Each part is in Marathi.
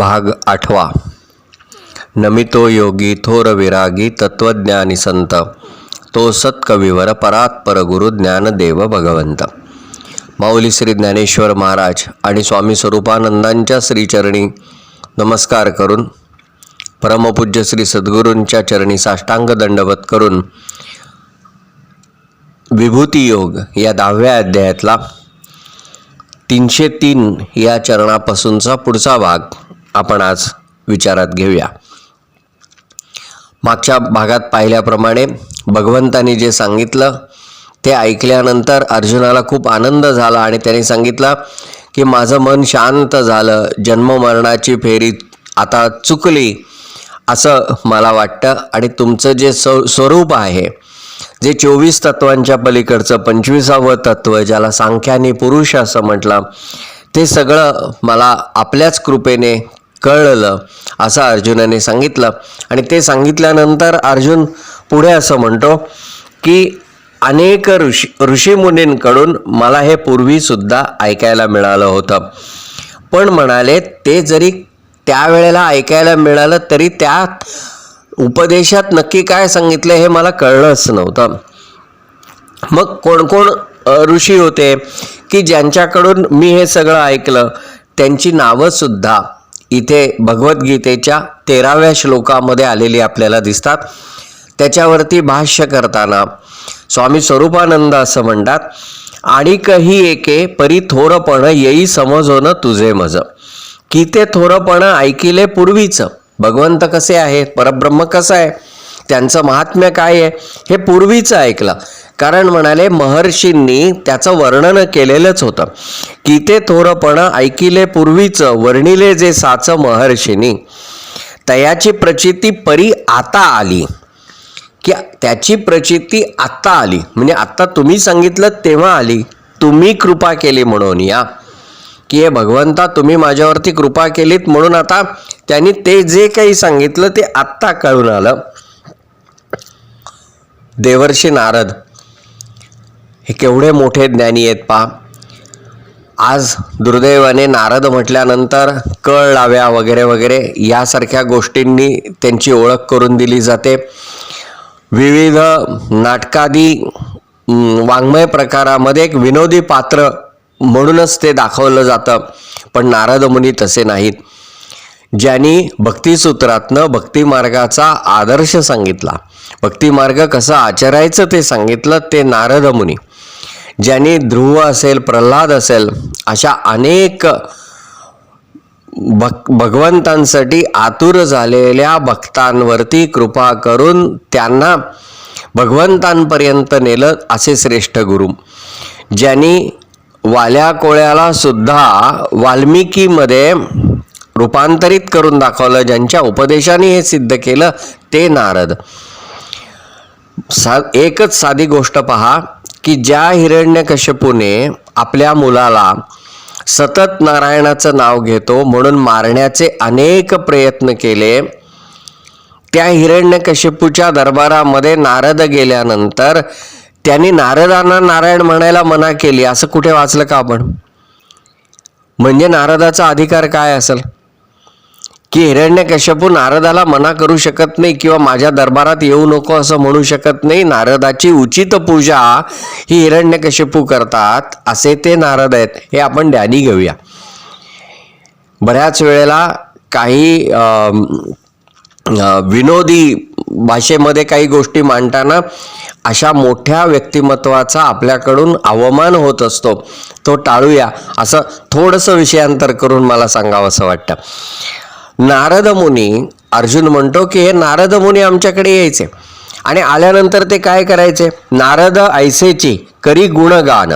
भाग आठवा. नमितो योगी थोर विरागी तत्वज्ञानी संत. तो सत्कविवर परात्पर गुरु ज्ञानदेव भगवंत. माऊली श्री ज्ञानेश्वर महाराज आणि स्वामी स्वरूपानंदांच्या श्रीचरणी नमस्कार करून परमपूज्य श्री सद्गुरूंच्या चरणी साष्टांग दंडवत करून विभूती योग या दहाव्या अध्यायातला तीनशे तीन या चरणापासूनचा पुढचा भाग आपण आज विचारात घेऊया. मागच्या भागात पाहिल्याप्रमाणे भगवंतानी जे सांगितलं ते ऐकल्यानंतर अर्जुनाला खूप आनंद झाला आणि त्याने सांगितलं की माझं मन शांत झालं जन्ममरणाची फेरी आता चुकली असं मला वाटतं. आणि तुमचं जे स्व स्वरूप आहे जे चोवीस तत्वांच्या पलीकडचं पंचवीसावं तत्व ज्याला सांख्याने पुरुष असं म्हटलं ते सगळं मला आपल्याच कृपेने कळलं असं अर्जुनाने सांगितलं. आणि ते सांगितल्यानंतर अर्जुन पुढे असं म्हणतो की अनेक ऋषी ऋषीमुनींकडून मला हे पूर्वीसुद्धा ऐकायला मिळालं होतं. पण म्हणाले ते जरी त्यावेळेला ऐकायला मिळालं तरी त्या उपदेशात नक्की काय सांगितलं हे मला कळलंच नव्हतं. मग कोण कोण ऋषी होते की ज्यांच्याकडून मी हे सगळं ऐकलं त्यांची नावंसुद्धा इथे भगवद्गीतेच्या तेराव्या श्लोकामध्ये आलेली आपल्याला दिसतात. त्याच्यावरती भाष्य करताना स्वामी स्वरूपानंद असं म्हणतात आणि कही एके परी थोरपण येई समजोन तुझे मज. की ते थोरपण ऐकिले पूर्वीचं. भगवंत कसे आहेत? परब्रह्म कसं आहे? त्यांचं महात्म्य काय आहे? हे पूर्वीचं ऐकलं. कारण म्हणाले महर्षींनी त्याचं वर्णन केलेलंच होतं. की ते थोरपणं ऐकिले पूर्वीचं वर्णिले जे साचं महर्षींनी. तयाची प्रचिती परी आता आली. की त्याची प्रचिती आत्ता आली. म्हणजे आत्ता तुम्ही सांगितलं तेव्हा आली. तुम्ही कृपा केली म्हणून या. की हे भगवंता तुम्ही माझ्यावरती कृपा केलीत म्हणून आता त्यांनी ते जे काही सांगितलं ते आत्ता कळून आलं. देवर्षी नारद हे केवढे मोठे ज्ञानी आहेत पा आज दुर्दैवाने नारद म्हटल्यानंतर कळ लाव्या वगैरे वगैरे यासारख्या गोष्टींनी त्यांची ओळख करून दिली जाते. विविध नाटकादी वाङ्मय प्रकारामध्ये एक विनोदी पात्र म्हणूनच ते दाखवलं जातं. पण नारद मुनी तसे नाहीत. ज्यांनी भक्तिसूत्रातनं भक्तिमार्गाचा आदर्श सांगितला. भक्तिमार्ग कसा आचरायचं ते सांगितलं ते नारद मुनी. ज्यांनी ध्रुव असेल प्रल्हाद असेल अशा अनेक भक भगवंतांसाठी आतुर झालेल्या भक्तांवरती कृपा करून त्यांना भगवंतांपर्यंत नेलं असे श्रेष्ठ गुरु. ज्यांनी वाल्या कोळ्याला सुद्धा वाल्मिकीमध्ये रूपांतरित करून दाखवलं ज्यांच्या उपदेशाने हे सिद्ध केलं ते नारद. सा एकच साधी गोष्ट पहा. की ज्या हिरण्यकश्यपूने आपल्या मुलाला सतत नारायणाचं नाव घेतो म्हणून मारण्याचे अनेक प्रयत्न केले त्या हिरण्यकश्यपूच्या दरबारामध्ये नारद गेल्यानंतर त्यांनी नारदांना नारायण म्हणायला मना केली. असं कुठे वाचलं का आपण? म्हणजे नारदाचा अधिकार काय असेल? की हिरण्यकश्यपू नारदाला मना करू शकत नाही किंवा माझ्या दरबारात येऊ नको असं म्हणू शकत नाही. नारदाची उचित पूजा ही हिरण्यकश्यपू करतात. असे ते नारद आहेत. हे आपण ध्यानी घेऊया. बऱ्याच वेळेला काही विनोदी भाषेमध्ये काही गोष्टी मांडताना अशा मोठ्या व्यक्तिमत्वाचा आपल्याकडून अवमान होत असतो. तो टाळूया. असं थोडंसं विषयांतर करून मला सांगावं असं वाटतं. नारद मुनी अर्जुन म्हणतो की हे नारद मुनी आमच्याकडे यायचे. आणि आल्यानंतर ते काय करायचे? नारद ऐसेची करी गुणगान.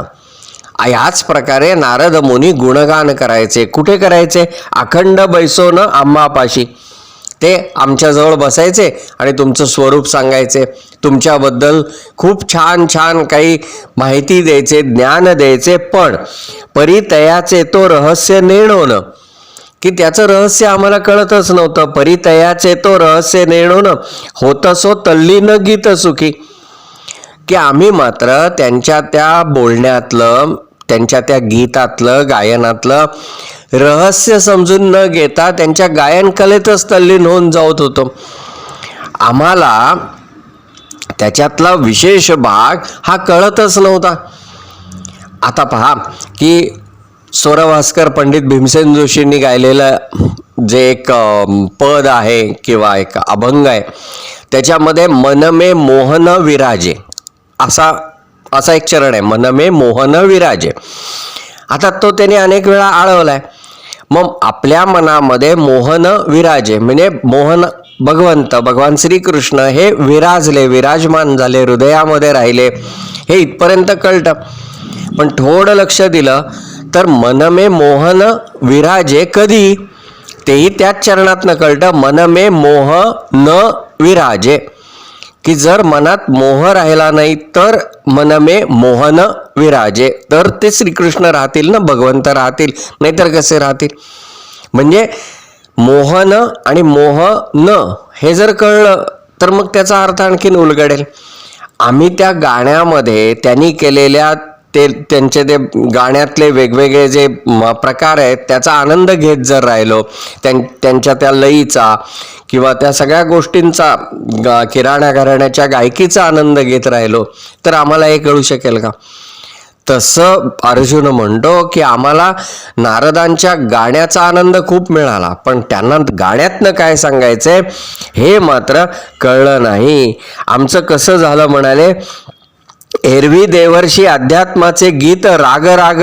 याच प्रकारे नारद मुनी गुणगान करायचे. कुठे करायचे? अखंड बैसोन आम्हापाशी. ते आमच्याजवळ बसायचे आणि तुमचं स्वरूप सांगायचे. तुमच्याबद्दल खूप छान छान काही माहिती द्यायचे ज्ञान द्यायचे. पण परितयाचे तो रहस्य नेणवणं की त्याचं रहस्य आम्हाला कळतच नव्हतं. परितयाचे तो रहस्य नेणवणं होतं सो तल्लीन गीत सुखी. की आम्ही मात्र त्यांच्या त्या बोलण्यातलं त्यांच्या त्या गीतातलं गायनातलं रहस्य समजून न घेता त्यांच्या गायन कलेतच तल्लीन होऊन जात होतो. आम्हाला त्याच्यातला विशेष भाग हा कळतच नव्हता. आता पहा की स्वरभास्कर पंडित भीमसेन जोशींनी गायलेलं जे एक पद आहे किंवा एक अभंग आहे त्याच्यामध्ये मनमे मोहन विराजे असा असा एक चरण आहे मनमे मोहन विराजे. आता तो त्याने अनेक वेळा आळवला आहे मग आपल्या मनामध्ये मोहन विराजे म्हणजे मोहन भगवंत भगवान श्रीकृष्ण हे विराजले विराजमान झाले हृदयामध्ये राहिले हे इथपर्यंत कळतं. पण थोडं लक्ष दिलं तर मनमे मोहन विराजे कधी? तेही त्याच चरणात कळतं मनमे मोह न विराजे. की जर मनात मोह राहिला नाही तर मनमे मोहन विराजे. तर ते श्रीकृष्ण राहतील ना भगवंत राहतील नाहीतर कसे राहतील? म्हणजे मोहन आणि मोह न हे जर कळलं तर मग त्याचा अर्थ आणखीन उलगडेल. आम्ही त्या गाण्यामध्ये त्यांनी केलेल्या ते त्यांचे ते गाण्यातले वेगवेगळे जे म- प्रकार आहेत त्याचा आनंद घेत जर राहिलो त्यां त्यांच्या त्या लईचा किंवा त्या सगळ्या गोष्टींचा गा- किराणा घराण्याच्या गायकीचा आनंद घेत राहिलो तर आम्हाला हे कळू शकेल का? तसं अर्जुन म्हणतो की आम्हाला नारदांच्या गाण्याचा आनंद खूप मिळाला पण त्यांना गाण्यातनं काय सांगायचंय हे मात्र कळलं नाही. आमचं कसं झालं म्हणाले एरवी देवर्षी अध्यात्माचे गीत राग राग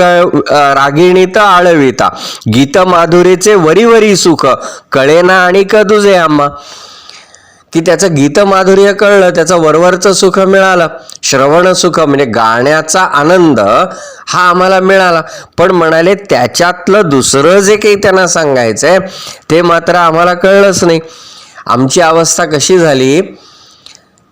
रागिणीत आळविता. गीत माधुरीचे वरी वरी सुख कळेना आणि क तुझे आम्हा. की त्याचं गीत माधुर्य कळलं त्याचं वरवरचं सुख मिळालं. श्रवण सुख म्हणजे गाण्याचा आनंद हा आम्हाला मिळाला. पण म्हणाले त्याच्यातलं दुसरं जे काही त्यांना सांगायचंय ते मात्र आम्हाला कळलंच नाही. आमची अवस्था कशी झाली?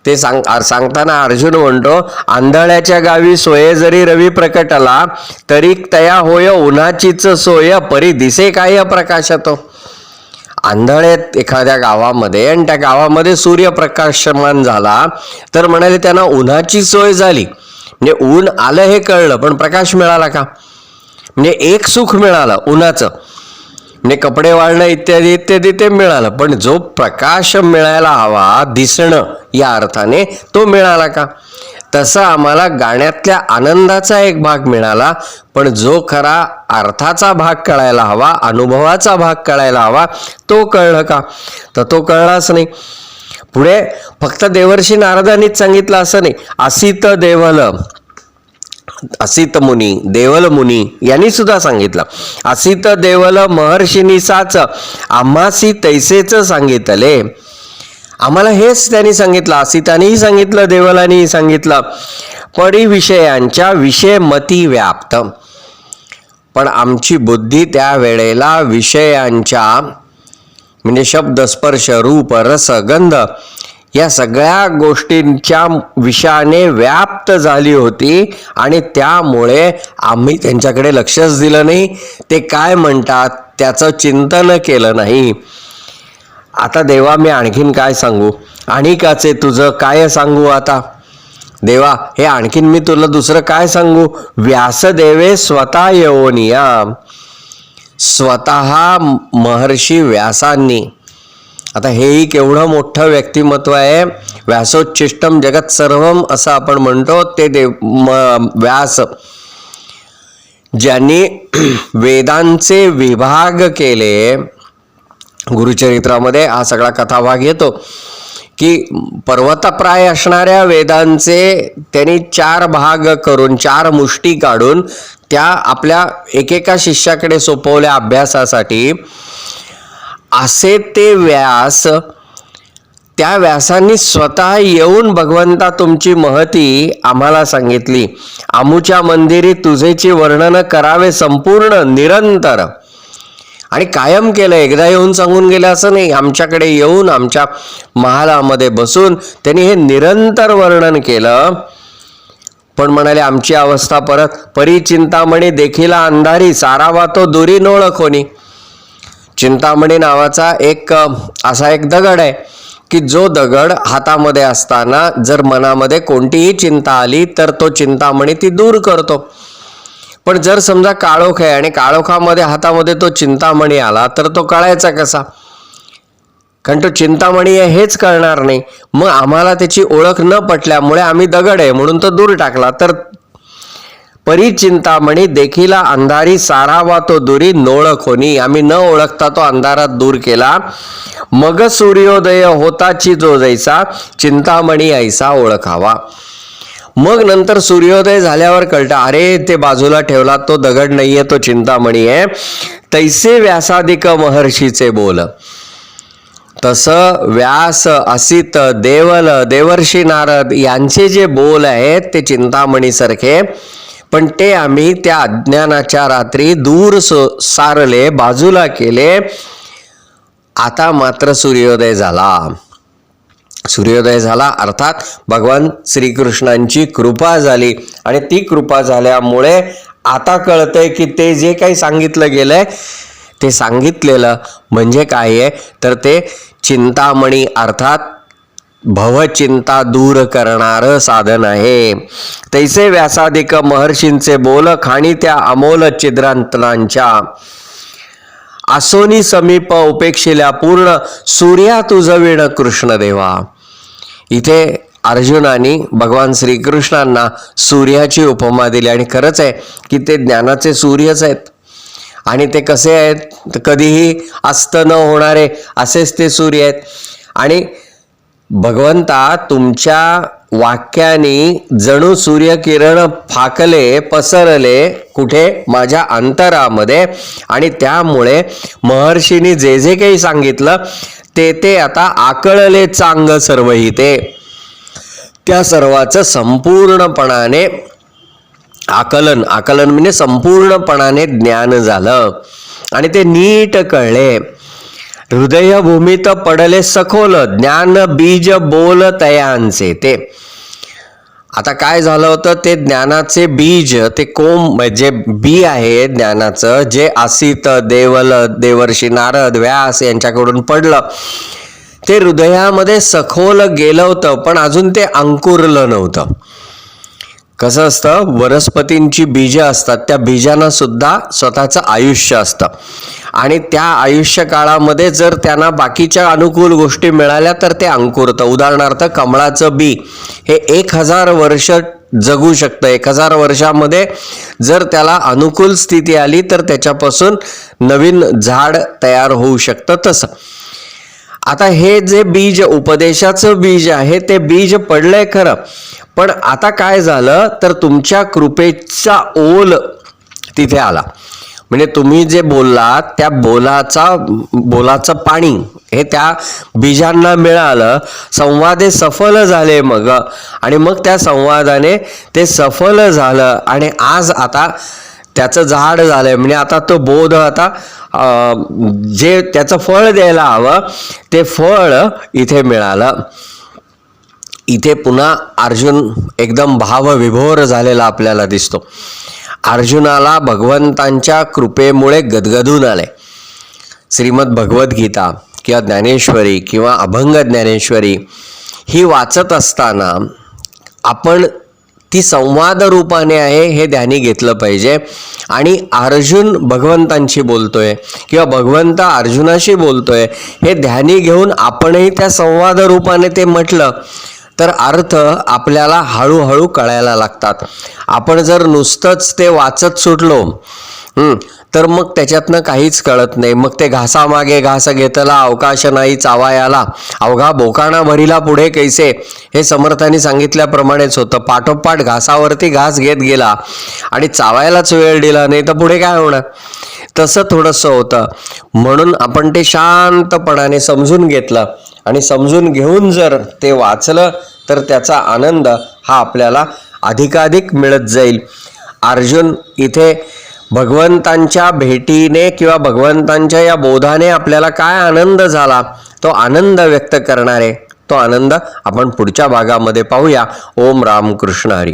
ते सांग सांगताना अर्जुन म्हणतो आंधळ्याच्या गावी सोये जरी रवी प्रकटला तरी तया होय उन्हाचीच सोय परी दिसे काय प्रकाशतो. आंधळेत एखाद्या गावामध्ये आणि त्या गावामध्ये सूर्यप्रकाशमान झाला तर म्हणाले त्यांना उन्हाची सोय झाली. म्हणजे ऊन आलं हे कळलं पण प्रकाश मिळाला का? म्हणजे एक सुख मिळालं उन्हाचं. म्हणजे कपडे वाळणं इत्यादी इत्यादी ते मिळालं. पण जो प्रकाश मिळायला हवा दिसणं या अर्थाने तो मिळाला का? तसं आम्हाला गाण्यातल्या आनंदाचा एक भाग मिळाला पण जो खरा अर्थाचा भाग कळायला हवा अनुभवाचा भाग कळायला हवा तो कळलं का? तर तो कळलाच नाही. पुढे फक्त देवर्षी नारदांनीच सांगितलं असं नाही. असित देवल असित मुनी देवल मुनी यांनी सुद्धा सांगितलं. असित देवल महर्षिनीसाच आम्हासी तैसेच सांगितले. आम्हाला हेच त्यांनी सांगितलं असितानेही सांगितलं देवलानेही सांगितलं. परिविषयांच्या विषयमती व्याप्त. पण आमची बुद्धी त्या वेळेला विषयांच्या म्हणजे शब्द स्पर्श रूप रस गंध या सगळ्या गोष्टींच्या विषयाने व्याप्त झाली होती आणि त्यामुळे आम्ही त्यांच्याकडे लक्षच दिलं नाही. ते काय म्हणतात त्याचं चिंतन केलं नाही. आता देवा मी आणखीन काय सांगू? आणिकाचे तुझं काय सांगू आता? देवा हे आणखीन मी तुला दुसरं काय सांगू? व्यासदेवे स्वतः येऊन या. स्वतः महर्षी व्यासांनी आता हेही केवढं मोठं व्यक्तिमत्व आहे? व्यासोच्चिष्टम जगत सर्वम असं आपण म्हणतो ते देव म- व्यास. ज्यांनी वेदांचे विभाग केले गुरुचरित्रामध्ये हा सगळा कथाभाग येतो की पर्वतप्राय असणाऱ्या वेदांचे त्यांनी चार भाग करून चार मुष्टी काढून त्या आपल्या एकेका शिष्याकडे सोपवल्या अभ्यासासाठी. असे ते व्यास त्या व्यासांनी स्वतः येऊन भगवंता तुमची महती आम्हाला सांगितली. आमूच्या मंदिरी तुझेची वर्णन करावे संपूर्ण निरंतर. आणि कायम केलं एकदा येऊन सांगून गेलं असं नाही. आमच्याकडे येऊन आमच्या महालामध्ये बसून त्यांनी हे निरंतर वर्णन केलं. पण म्हणाले आमची अवस्था परत परिचिंतामणी देखील अंधारी सारावा तो दुरी नोळ कोणी चिंतामणी नावाचा एक असा एक दगड आहे की जो दगड हातामध्ये असताना जर मनामध्ये कोणतीही चिंता आली तर तो चिंतामणी ती दूर करतो. पण जर समजा काळोख आहे आणि काळोखामध्ये हातामध्ये तो चिंतामणी आला तर तो कळायचा कसा? कारण तो चिंतामणी आहे हेच कळणार नाही. मग आम्हाला त्याची ओळख न पटल्यामुळे आम्ही दगड आहे म्हणून तो दूर टाकला. तर परिचिंतामणी देखीला अंधारी सारावा तो दुरी नोळखोनी आम्ही न ओळखता तो अंधारात दूर केला. मग सूर्योदय होताची जो जैसा चिंतामणी ऐसा ओळखावा. मग नंतर सूर्योदय झाल्यावर कळतं अरे ते बाजूला ठेवला तो दगड नाहीये तो चिंतामणी आहे. तैसे व्यासादिक महर्षीचे बोल. तसं व्यास असित देवल देवर्षी नारद यांचे जे बोल आहेत ते चिंतामणीसारखे. पण ते आम्ही त्या अज्ञानाच्या रात्री दूर सारले बाजूला केले. आता मात्र सूर्योदय झाला. सूर्योदय झाला अर्थात भगवान श्रीकृष्णांची कृपा झाली. आणि ती कृपा झाल्यामुळे आता कळतंय की ते जे काही सांगितलं गेलंय ते सांगितलेलं म्हणजे काय आहे? तर ते चिंतामणी अर्थात भवचिंता दूर करणारं साधन आहे. तैसे व्यासाधिक महर्षींचे बोल खाणी त्या अमोल छिद्रांतनांच्या आसोनी समीप उपेक्षिल्या पूर्ण सूर्या तुझविण कृष्णदेवा. इथे अर्जुनाने भगवान श्रीकृष्णांना सूर्याची उपमा दिली आणि खरंच आहे की ते ज्ञानाचे सूर्यच आहेत. आणि ते कसे आहेत? कधीही अस्त न होणारे असेच ते सूर्य आहेत. आणि भगवंता तुमच्या वाक्याने जणू सूर्यकिरण फाकले पसरले कुठे? माझ्या अंतरामध्ये. आणि त्यामुळे महर्षीने जे जे काही सांगितलं ते ते आता आकळले चांग सर्वही ते त्या सर्वाचं संपूर्णपणाने आकलन आकलन म्हणजे संपूर्णपणाने ज्ञान झालं. आणि ते नीट कळले. हृदयभूमीत पडले सखोल ज्ञान बीज बोल तयांचे ते आता काय झालं होतं? ते ज्ञानाचे बीज ते कोम जे बी आहे ज्ञानाचं जे आसित देवल देवर्षी नारद व्यास यांच्याकडून पडलं. ते हृदयामध्ये सखोल गेलं होतं पण अजून ते अंकुरलं नव्हतं. कसं असतं? वनस्पतींची बीजं असतात. त्या बीजांना सुद्धा स्वतःचं आयुष्य असतं. आणि त्या आयुष्य काळामध्ये जर त्यांना बाकीच्या अनुकूल गोष्टी मिळाल्या तर ते अंकुरतं. उदाहरणार्थ कमळाचं बी हे एक हजार वर्ष जगू शकतं. एक हजार वर्षामध्ये जर त्याला अनुकूल स्थिती आली तर त्याच्यापासून नवीन झाड तयार होऊ शकतं तसं. आता हे जे बीज उपदेशाचं बीज आहे ते बीज पडलंय खरं. पण आता काय झालं? तर तुमच्या कृपेचा ओल तिथे आला. म्हणजे तुम्ही जे बोललात त्या बोलाचा बोलाचं पाणी हे त्या बीजांना मिळालं. संवादे सफल झाले मग. आणि मग त्या संवादाने ते सफल झालं. आणि आज आता त्याचं झाड झालंय. म्हणजे आता तो बोध आता जे त्याचं फळ द्यायला हवं ते फळ इथे मिळालं. इथे पुन्हा अर्जुन एकदम भावविभोर झालेला आपल्याला दिसतो. अर्जुनाला भगवंतांच्या कृपेमुळे गदगदून आले श्रीमद भगवद्गीता किंवा ज्ञानेश्वरी किंवा अभंग ज्ञानेश्वरी ही वाचत असताना आपण ती संवाद रूपाने आहे हे ध्यानी घेतलं पाहिजे. आणि अर्जुन भगवंतांशी बोलतोय किंवा भगवंत अर्जुनाशी बोलतोय हे ध्यानी घेऊन आपणही त्या संवाद रूपाने ते म्हटलं तर अर्थ आपल्याला हळूहळू कळायला लागतात. आपण जर नुसतंच ते वाचत सुटलो तर मग त्याच्यातनं काहीच कळत नाही. मग ते घासामागे घास घेतला अवकाश नाही चावायाला अवघा बोकाणा भरीला पुढे कैसे? हे समर्थांनी सांगितल्याप्रमाणेच होतं. पाठोपाठ घासावरती घास घेत गेला आणि चावायलाच वेळ दिला नाही तर पुढे काय होणार? तसं थोडंसं होतं. म्हणून आपण ते शांतपणाने समजून घेतलं आणि समजून घेऊन जर ते वाचलं तर त्याचा आनंद हा आपल्याला अधिकाधिक मिळत जाईल. अर्जुन इथे भगवंतांच्या भेटीने किंवा भगवंतांच्या या बोधाने आपल्याला काय आनंद झाला? तो आनंद व्यक्त करणारे तो आनंद आपण पुढच्या भागामध्ये पाहूया. ओम राम कृष्ण हरी.